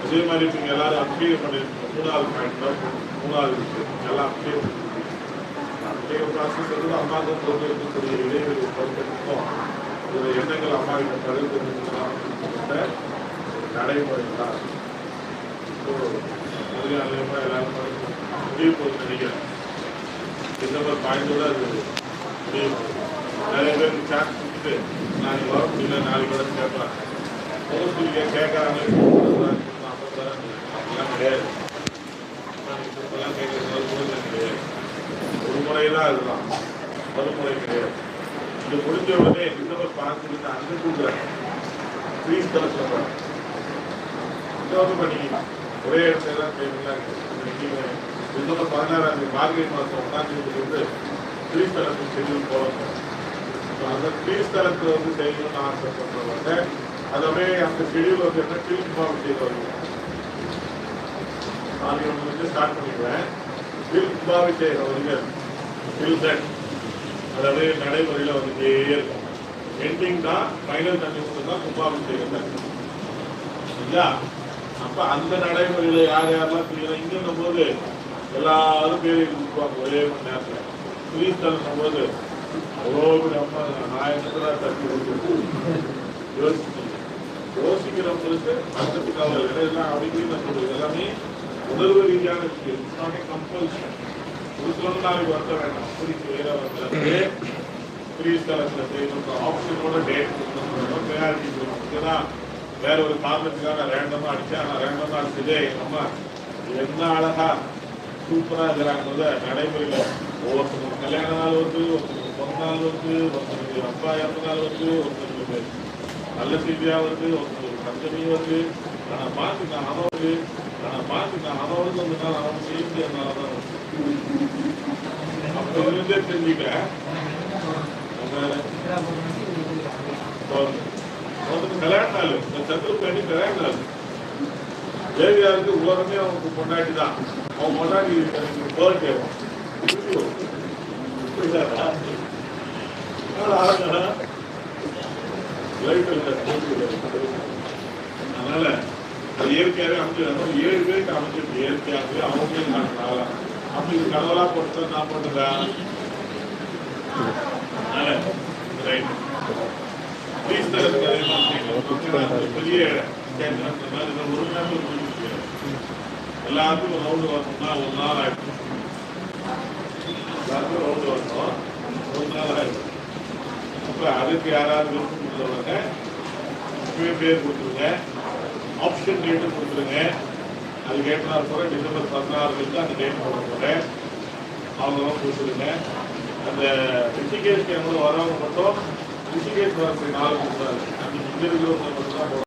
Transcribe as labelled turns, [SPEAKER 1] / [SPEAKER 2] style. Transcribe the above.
[SPEAKER 1] அதே மாதிரி நீங்க எல்லாரும் அப்ளை பண்ணியிருக்கோம் மூணாவது பாயிண்ட் தான் மூணாவது விஷயம். எல்லாம் அப்ளை அப்டேட் ப்ராசஸ் வந்து அம்மாவுக்கும் பொருள் இருக்கக்கூடிய இடைவெளி பொறுத்திருக்கோம் இதில் எண்ணங்கள் அம்மா கிட்ட பகிர்ந்து நடைமுறை தான் முதலாளியமா எல்லாரும் முடிவு போகுது நினைக்கிறேன். டிசம்பர் பாயிண்டோட அது முடிவு நிறைய பேர் சான்ஸ் கொடுத்துட்டு நாளைக்கு வர முடியல நாளைக்கு வர கேட்கலாம் மோஸ்ட்லி கேட்கறாங்க அப்படிலாம் கிடையாது நாளைக்கு திருப்பலாம் கேட்கறது முழுக்க கிடையாது ஒரு முறை தான் அதுதான். மறுமுறை கிடையாது. இது முடிஞ்ச உடனே இன்னொரு பாஞ்சு நான் அங்கே கூப்பிடுறேன் ப்ளீஸ் தர சொல்றேன். இன்னொரு பண்ணிக்கலாம் ஒரே இடத்துல தான் ட்ரைனிங்லாம் இருக்கு. டிசம்பர் பதினாறாம் தேதி மார்கழி மாதம் ஒன்றாம் தேதி வந்து ப்ளீஸ் தரத்துக்கு ஷெடியூல் போகிறாங்க அந்த ப்ளீஸ் தரத்து வந்து செய்யணும்னு ஆசைப்படுறவங்க அதவே அந்த ஷெடியூல் வந்து என்ன ஃபீல்ட் ஃபார்ம் செய்து வருவோம் நாளைக்கு வந்து ஸ்டார்ட் பண்ணிடுவேன் ஃபீல்ட் கும்பாபிஷேகம் வந்து ஃபீல் செட் அதாவது நடைமுறையில் வந்துட்டே இருக்கும். எண்டிங் தான் ஃபைனல் கண்டிஷன் தான் கும்பாபிஷேகம் தான் இல்லையா அப்போ அந்த நடைமுறையில் யார் யாரெல்லாம் செய்யலாம் இங்க போது எல்லாரும் பேர் கொடுப்பாங்க ஒரே மணி நேரத்துல. கிரீஸ்தலம் போது அவ்வளோ நம்ம அம்மா நான் என்னத்துல தட்டி கொடுத்து யோசிச்சு யோசிக்கிறவங்களுக்கு அடுத்த கவலை எல்லாம் அப்படின்னு நான் எல்லாமே உணர்வு ரீதியான விஷயம். நானே கம்பல்ஷன் ஒரு நாளைக்கு வருத்த வேண்டாம் அப்படி செய்யற வந்து கிரீஸ்தலத்துல செய்யணும் ஆப்ஷனோட டேட் கொடுக்கணும் ப்ரையாரிட்டி கொடுக்கணும் ஏன்னா வேற ஒரு காரணத்துக்காக ரேண்டமா அடிச்சா நான் ரேண்டமா அடிச்சதே எங்க என்ன அழகா சூப்பரா இருக்கிறாங்கிறத நடைமுறையில ஒவ்வொருத்தருக்கு கல்யாண நாள் வருது ஒருத்தருக்கு பிறந்த நாள் வருது ஒருத்தருக்கு அப்பா இறந்த நாள் வருது ஒருத்தருக்கு நல்ல செய்தியா வருது ஒருத்தருக்கு பஞ்சமி வருது. ஆனால் மாத்தி நான் அவன் வருது ஆனா மாத்தி நான் அவன் வந்து வந்ததுனால அவன் செய்தி அதனாலதான் வருது. அப்ப இருந்தே தெரிஞ்சுக்க அவனுக்கு கல்யாண நாள் இந்த சந்திரபேணி கல்யாண நாள் தேவியாருக்கு உலகமே அவனுக்கு பொண்டாட்டி தான் அவன் பொண்டாட்டி பர்த்டே அதனால அது இயற்கையாவே அமைச்சிருக்காங்க ஏழு பேருக்கு அமைச்சிருக்கு இயற்கையாகவே அவங்களே காட்டுறாங்க அப்படி இது கடவுளா போட்டு நான் போட்டுறேன் அதனால ரைட். ப்ளீஸ் தரதுக்கு அதே மாதிரி பெரிய கேட்கணும் ஒரு நேரத்தில் முடிச்சு ரவுண்டு வரணும்னா ஒரு நாள் ஆயிடும். எல்லாருக்கும் ரவுண்டு வரணும். ஒரு நாள் ஆயிடும். அப்போ அதுக்கு யாராவது விருப்பம் கொடுத்தவங்க பேர் கொடுத்துருங்க. ஆப்ஷன் டேட்டு கொடுத்துருங்க. அது கேட்டு நான் போல டிசம்பர் பதினாறுக்கு அந்த டேட் போட போகிறேன் அவங்களும் கொடுத்துருங்க அந்த ரிஷிகேஷ்க்கு எவ்வளோ வரவங்க மட்டும் ரிஷிகேஷ் வரக்கூடிய நாள் கொடுத்தாரு அன்னைக்கு இங்கே இருக்கிறவங்க மட்டும் தான்